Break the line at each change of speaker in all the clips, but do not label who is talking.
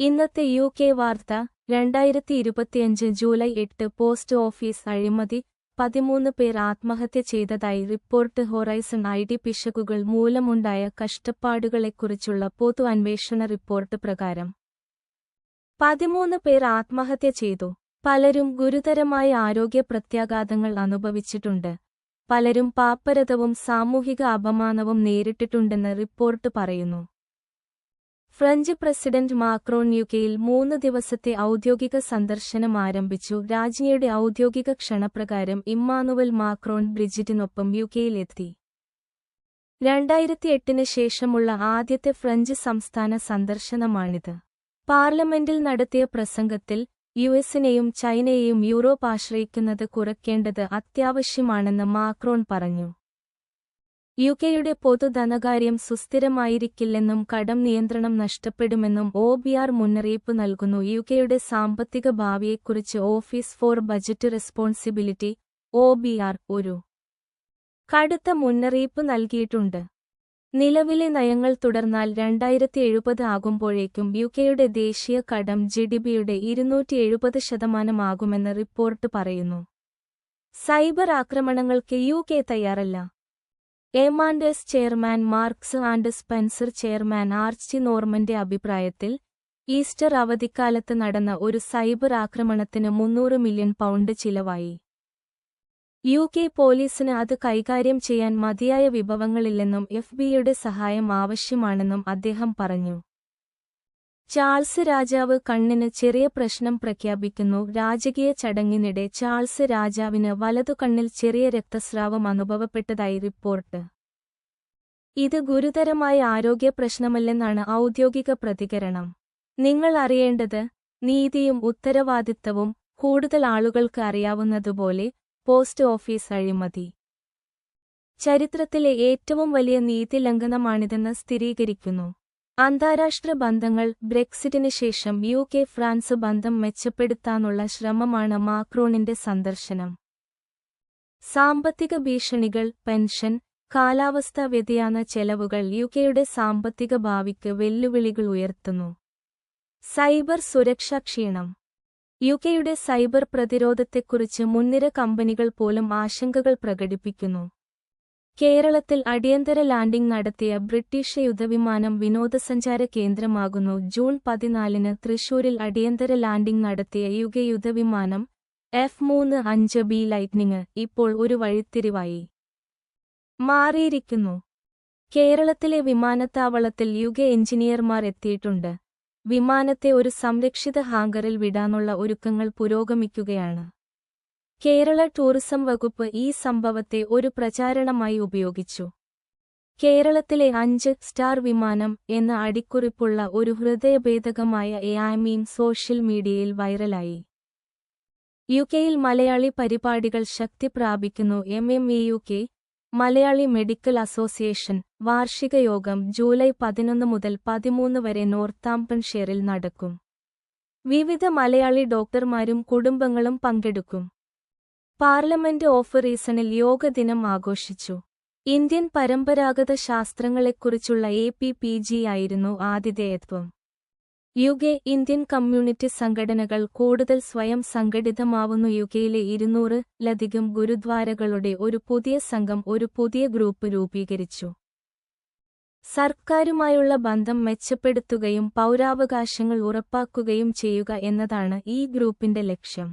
ഇന്നത്തെ U K വാർത്ത രണ്ടായിരത്തി ഇരുപത്തിയഞ്ച് ജൂലൈ എട്ട് പോസ്റ്റ് ഓഫീസ് അഴിമതി പതിമൂന്ന് പേർ ആത്മഹത്യ ചെയ്തതായി റിപ്പോർട്ട് ഹൊറൈസൺ ഐ ഡി പിശകുകൾ മൂലമുണ്ടായ കഷ്ടപ്പാടുകളെക്കുറിച്ചുള്ള പൊതു അന്വേഷണ റിപ്പോർട്ട് പ്രകാരം. പതിമൂന്ന് പേർ ആത്മഹത്യ ചെയ്തു. പലരും ഗുരുതരമായ ആരോഗ്യ പ്രത്യാഘാതങ്ങൾ അനുഭവിച്ചിട്ടുണ്ട്. പലരും പാപ്പരതവും സാമൂഹിക അപമാനവും നേരിട്ടിട്ടുണ്ടെന്ന് റിപ്പോർട്ട് പറയുന്നു. ഫ്രഞ്ച് പ്രസിഡന്റ് മാക്രോൺ യുകെയിൽ മൂന്ന് ദിവസത്തെ ഔദ്യോഗിക സന്ദർശനം ആരംഭിച്ചു. രാജ്ഞിയുടെ ഔദ്യോഗിക ക്ഷണപ്രകാരം ഇമ്മാനുവൽ മാക്രോൺ ബ്രിജിറ്റിനൊപ്പം യുകെയിലെത്തി. രണ്ടായിരത്തി എട്ടിന് ശേഷമുള്ള ആദ്യത്തെ ഫ്രഞ്ച് സംസ്ഥാന സന്ദർശനമാണിത്. പാർലമെന്റിൽ നടത്തിയ പ്രസംഗത്തിൽ യുഎസിനെയും ചൈനയെയും യൂറോപ്പ് ആശ്രയിക്കുന്നത് കുറയ്ക്കേണ്ടത് അത്യാവശ്യമാണെന്ന് മാക്രോൺ പറഞ്ഞു. യുകെയുടെ പൊതുധനകാര്യം സുസ്ഥിരമായിരിക്കില്ലെന്നും കടം നിയന്ത്രണം നഷ്ടപ്പെടുമെന്നും ഒ ബി ആർ മുന്നറിയിപ്പ് നൽകുന്നു. യുകെയുടെ സാമ്പത്തിക ഭാവിയെക്കുറിച്ച് office for budget responsibility O B R ഒരു കടുത്ത മുന്നറിയിപ്പ് നൽകിയിട്ടുണ്ട്. നിലവിലെ നയങ്ങൾ തുടർന്നാൽ രണ്ടായിരത്തി എഴുപത് ആകുമ്പോഴേക്കും യുകെയുടെ ദേശീയ കടം ജി ഡി ബിയുടെ ഇരുന്നൂറ്റി എഴുപത് ശതമാനമാകുമെന്ന് റിപ്പോർട്ട് പറയുന്നു. സൈബർ ആക്രമണങ്ങൾക്ക് യുകെ തയ്യാറല്ല. എമാൻഡേഴ്സ് chairman Marks and Spencer chairman Archie നോർമന്റെ അഭിപ്രായത്തിൽ ഈസ്റ്റർ അവധിക്കാലത്ത് നടന്ന ഒരു സൈബർ ആക്രമണത്തിന് മുന്നൂറ് മില്യൺ പൗണ്ട് ചിലവായി. യു കെ പോലീസിന് അത് കൈകാര്യം ചെയ്യാൻ മതിയായ വിഭവങ്ങളില്ലെന്നും എഫ് ബിയുടെ സഹായം ആവശ്യമാണെന്നും അദ്ദേഹം പറഞ്ഞു. ചാൾസ് രാജാവ് കണ്ണിന് ചെറിയ പ്രശ്നം പ്രഖ്യാപിക്കുന്നു. രാജകീയ ചടങ്ങിനിടെ ചാൾസ് രാജാവിന് വലതു കണ്ണിൽ ചെറിയ രക്തസ്രാവം അനുഭവപ്പെട്ടതായി റിപ്പോർട്ട്. ഇത് ഗുരുതരമായ ആരോഗ്യ പ്രശ്നമല്ലെന്നാണ് ഔദ്യോഗിക പ്രതികരണം. നിങ്ങൾ അറിയേണ്ടത് നീതിയും ഉത്തരവാദിത്തവും കൂടുതൽ ആളുകൾക്ക് അറിയാവുന്നതുപോലെ പോസ്റ്റ് ഓഫീസ് അഴിമതി. ചരിത്രത്തിലെ ഏറ്റവും വലിയ നീതി ലംഘനമാണിതെന്ന് സ്ഥിരീകരിക്കുന്നു. അന്താരാഷ്ട്ര ബന്ധങ്ങൾ ബ്രെക്സിറ്റിന് ശേഷം യു കെ ഫ്രാൻസ് ബന്ധം മെച്ചപ്പെടുത്താനുള്ള ശ്രമമാണ് മാക്രോണിന്റെ സന്ദർശനം. സാമ്പത്തിക ഭീഷണികൾ പെൻഷൻ കാലാവസ്ഥാ വ്യതിയാന ചെലവുകൾ യുകെയുടെ സാമ്പത്തിക ഭാവിക്ക് വെല്ലുവിളികൾ ഉയർത്തുന്നു. സൈബർ സുരക്ഷാ ക്ഷീണം. യുകെയുടെ സൈബർ പ്രതിരോധത്തെക്കുറിച്ച് മുൻനിര കമ്പനികൾ പോലും ആശങ്കകൾ പ്രകടിപ്പിക്കുന്നു. കേരളത്തിൽ അടിയന്തര ലാൻഡിംഗ് നടത്തിയ ബ്രിട്ടീഷ് യുദ്ധവിമാനം വിനോദസഞ്ചാര കേന്ദ്രമാകുന്നു. ജൂൺ പതിനാലിന് തൃശൂരിൽ അടിയന്തര ലാൻഡിംഗ് നടത്തിയ യുഗ യുദ്ധവിമാനം എഫ് മൂന്ന് അഞ്ച് ബി ലൈറ്റ്നിങ് ഇപ്പോൾ ഒരു വഴിത്തിരിവായി മാറിയിരിക്കുന്നു. കേരളത്തിലെ വിമാനത്താവളത്തിൽ യുഗ എഞ്ചിനീയർമാർ എത്തിയിട്ടുണ്ട്. വിമാനത്തെ ഒരു സംരക്ഷിത ഹാങ്കറിൽ വിടാനുള്ള ഒരുക്കങ്ങൾ പുരോഗമിക്കുകയാണ്. കേരള ടൂറിസം വകുപ്പ് ഈ സംഭവത്തെ ഒരു പ്രചാരണമായി ഉപയോഗിച്ചു. കേരളത്തിലെ അഞ്ച് സ്റ്റാർ വിമാനം എന്ന അടിക്കുറിപ്പുള്ള ഒരു ഹൃദയഭേദകമായ എആമീം സോഷ്യൽ മീഡിയയിൽ വൈറലായി. യുകെയിൽ മലയാളി പരിപാടികൾ ശക്തി പ്രാപിക്കുന്നു M M E U K Malayali medical association വാർഷിക യോഗം ജൂലൈ പതിനൊന്ന് മുതൽ പതിമൂന്ന് വരെ നോർത്താംപൺഷെയറിൽ നടക്കും. വിവിധ മലയാളി ഡോക്ടർമാരും കുടുംബങ്ങളും പങ്കെടുക്കും. പാർലമെന്റ് ഓഫ് റീസണിൽ യോഗ ദിനം ആഘോഷിച്ചു. ഇന്ത്യൻ പരമ്പരാഗത ശാസ്ത്രങ്ങളെക്കുറിച്ചുള്ള എ പി പി ജി ആയിരുന്നു ആതിഥേയത്വം. യുകെ ഇന്ത്യൻ കമ്മ്യൂണിറ്റി സംഘടനകൾ കൂടുതൽ സ്വയം സംഘടിതമാവുന്നു. യുകെയിലെ ഇരുന്നൂറ് ലധികം ഗുരുദ്വാരകളുടെ ഒരു പുതിയ സംഘം ഒരു പുതിയ ഗ്രൂപ്പ് രൂപീകരിച്ചു. സർക്കാരുമായുള്ള ബന്ധം മെച്ചപ്പെടുത്തുകയും പൗരാവകാശങ്ങൾ ഉറപ്പാക്കുകയും ചെയ്യുക എന്നതാണ് ഈ ഗ്രൂപ്പിന്റെ ലക്ഷ്യം.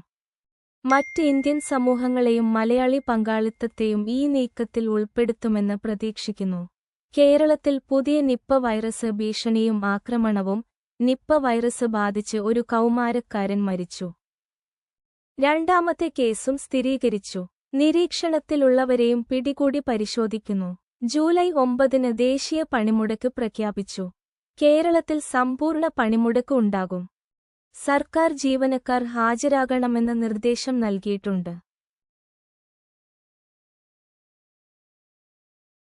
മറ്റ് ഇന്ത്യൻ സമൂഹങ്ങളെയും മലയാളി പങ്കാളിത്തത്തെയും ഈ നീക്കത്തിൽ ഉൾപ്പെടുത്തുമെന്ന് പ്രതീക്ഷിക്കുന്നു. കേരളത്തിൽ പുതിയ നിപ്പ വൈറസ് ഭീഷണിയും ആക്രമണവും നിപ്പ വൈറസ് ബാധിച്ച് ഒരു കൗമാരക്കാരൻ മരിച്ചു. രണ്ടാമത്തെ കേസും സ്ഥിരീകരിച്ചു. നിരീക്ഷണത്തിലുള്ളവരെയും പിടികൂടി പരിശോധിക്കുന്നു. ജൂലൈ ഒമ്പതിന് ദേശീയ പണിമുടക്ക് പ്രഖ്യാപിച്ചു. കേരളത്തിൽ സമ്പൂർണ പണിമുടക്ക് ഉണ്ടാകും. സർക്കാർ ജീവനക്കാർ ഹാജരാകണമെന്ന നിർദ്ദേശം നൽകിയിട്ടുണ്ട്.